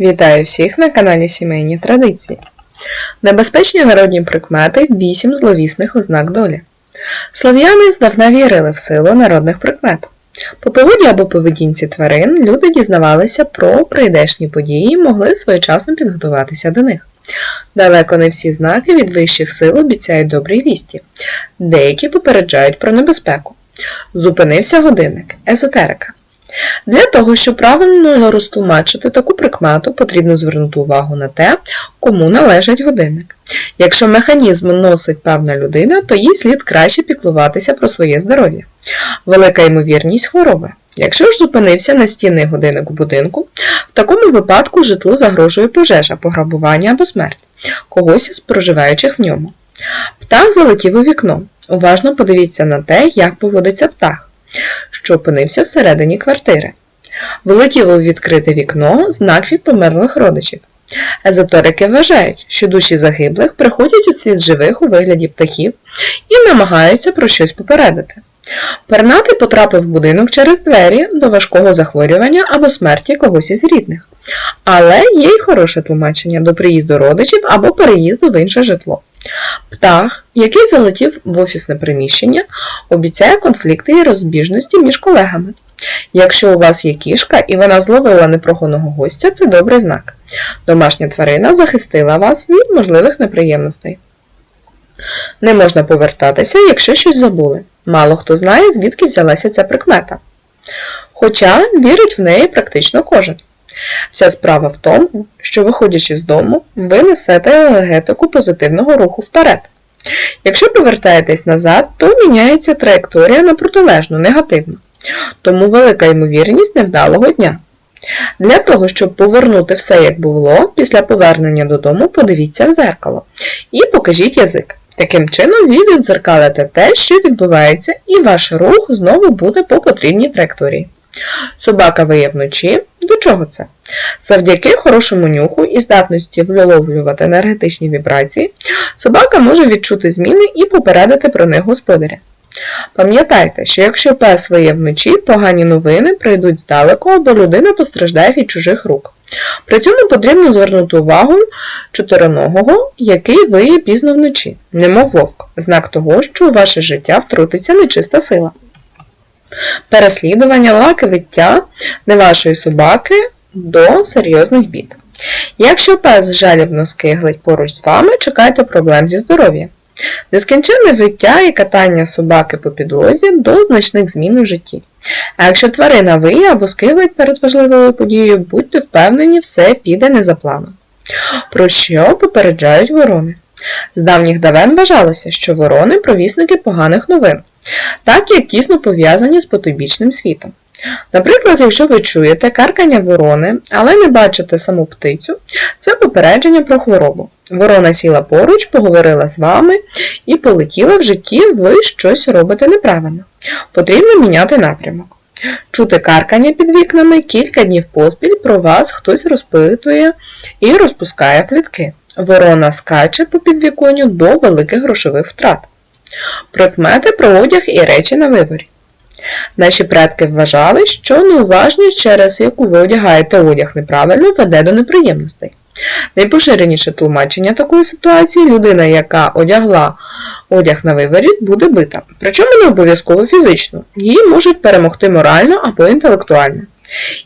Вітаю всіх на каналі Сімейні Традиції. Небезпечні народні прикмети 8 зловісних ознак долі. Слов'яни здавна вірили в силу народних прикмет. По поводі або поведінці тварин люди дізнавалися про прийдешні події і могли своєчасно підготуватися до них. Далеко не всі знаки від вищих сил обіцяють добрі вісті, деякі попереджають про небезпеку. Зупинився годинник, езотерика. Для того, щоб правильно розтлумачити таку прикмету, потрібно звернути увагу на те, кому належить годинник. Якщо механізм носить певна людина, то їй слід краще піклуватися про своє здоров'я. Велика ймовірність хвороби. Якщо ж зупинився настінний годинник у будинку, в такому випадку житлу загрожує пожежа, пограбування або смерть когось із проживаючих в ньому. Птах залетів у вікно. Уважно подивіться на те, як поводиться птах, що опинився всередині квартири. Влетіло у відкрите вікно знак від померлих родичів. Езотерики вважають, що душі загиблих приходять у світ живих у вигляді птахів і намагаються про щось попередити. Пернатий потрапив в будинок через двері до важкого захворювання або смерті когось із рідних. Але є й хороше тлумачення до приїзду родичів або переїзду в інше житло. Птах, який залетів в офісне приміщення, обіцяє конфлікти і розбіжності між колегами. Якщо у вас є кішка і вона зловила непроханого гостя, це добрий знак. Домашня тварина захистила вас від можливих неприємностей. Не можна повертатися, якщо щось забули. Мало хто знає, звідки взялася ця прикмета. Хоча вірить в неї практично кожен. Вся справа в тому, що, виходячи з дому, ви несете енергетику позитивного руху вперед. Якщо повертаєтесь назад, то міняється траєкторія на протилежну, негативну. Тому велика ймовірність невдалого дня. Для того, щоб повернути все, як було, після повернення додому подивіться в зеркало і покажіть язик. Таким чином, ви відзеркалите те, що відбувається, і ваш рух знову буде по потрібній траєкторії. Собака виє вночі. До чого це? Завдяки хорошому нюху і здатності вловлювати енергетичні вібрації, собака може відчути зміни і попередити про них господаря. Пам'ятайте, що якщо пес виє вночі, погані новини прийдуть здалеку або людина постраждає від чужих рук. При цьому потрібно звернути увагу чотироногого, який виє пізно вночі, немов вовк, знак того, що у ваше життя втрутиться нечиста сила. Переслідування, лаки, виття не вашої собаки до серйозних бід. Якщо пес жалібно скиглить поруч з вами, чекайте проблем зі здоров'ям. Нескінченне виття і катання собаки по підлозі до значних змін у житті. А якщо тварина виє або скиглить перед важливою подією, будьте впевнені, все піде не за планом. Про що попереджають ворони? З давніх давен вважалося, що ворони провісники поганих новин, так як тісно пов'язані з потойбічним світом. Наприклад, якщо ви чуєте каркання ворони, але не бачите саму птицю, це попередження про хворобу. Ворона сіла поруч, поговорила з вами і полетіла в житті, ви щось робите неправильно. Потрібно міняти напрямок. Чути каркання під вікнами кілька днів поспіль про вас хтось розпитує і розпускає плітки. Ворона скаче по підвіконню до великих грошових втрат. Прикмети про одяг і речі на виворі. Наші предки вважали, що неуважність, через яку ви одягаєте одяг неправильно, веде до неприємностей. Найпоширеніше тлумачення такої ситуації людина, яка одягла одяг на виворіт, буде бита. Причому не обов'язково фізично, її можуть перемогти морально або інтелектуально.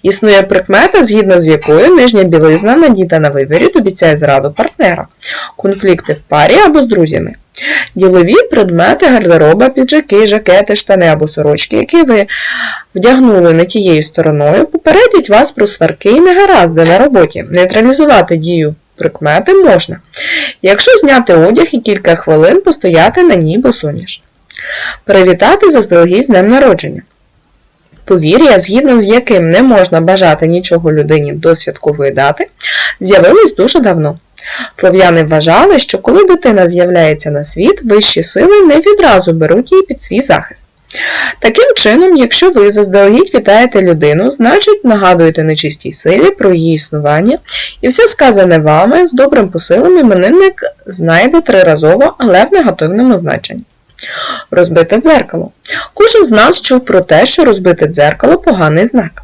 Існує прикмета, згідно з якою нижня білизна, надіта на виворіт, обіцяє зраду партнера, конфлікти в парі або з друзями. Ділові предмети гардероба, піджаки, жакети, штани або сорочки, які ви вдягнули не тією стороною, попередять вас про сварки і негаразди на роботі. Нейтралізувати дію прикмети можна, якщо зняти одяг і кілька хвилин постояти на ній босоніж. Привітати заздалегідь з днем народження. Повір'я, згідно з яким не можна бажати нічого людині до святкової дати, з'явилось дуже давно. Слов'яни вважали, що коли дитина з'являється на світ, вищі сили не відразу беруть її під свій захист. Таким чином, якщо ви заздалегідь вітаєте людину, значить нагадуєте нечистій силі про її існування, і все сказане вами з добрим посилом іменинник знайде триразово, але в негативному значенні. Розбите дзеркало. Кожен з нас чув про те, що розбите дзеркало поганий знак.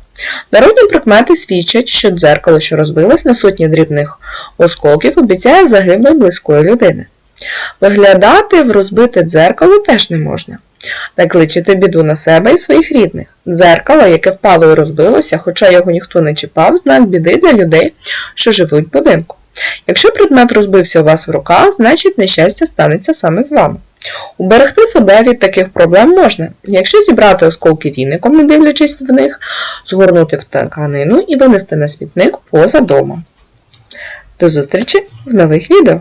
Народні прикмети свідчать, що дзеркало, що розбилось на сотні дрібних осколків, обіцяє загибель близької людини. Виглядати в розбите дзеркало теж не можна. Накличете біду на себе і своїх рідних. Дзеркало, яке впало і розбилося, хоча його ніхто не чіпав, знак біди для людей, що живуть в будинку. Якщо предмет розбився у вас в руках, значить нещастя станеться саме з вами. Уберегти себе від таких проблем можна, якщо зібрати осколки віником, не дивлячись в них, згорнути в тканину і винести на смітник поза домом. До зустрічі в нових відео!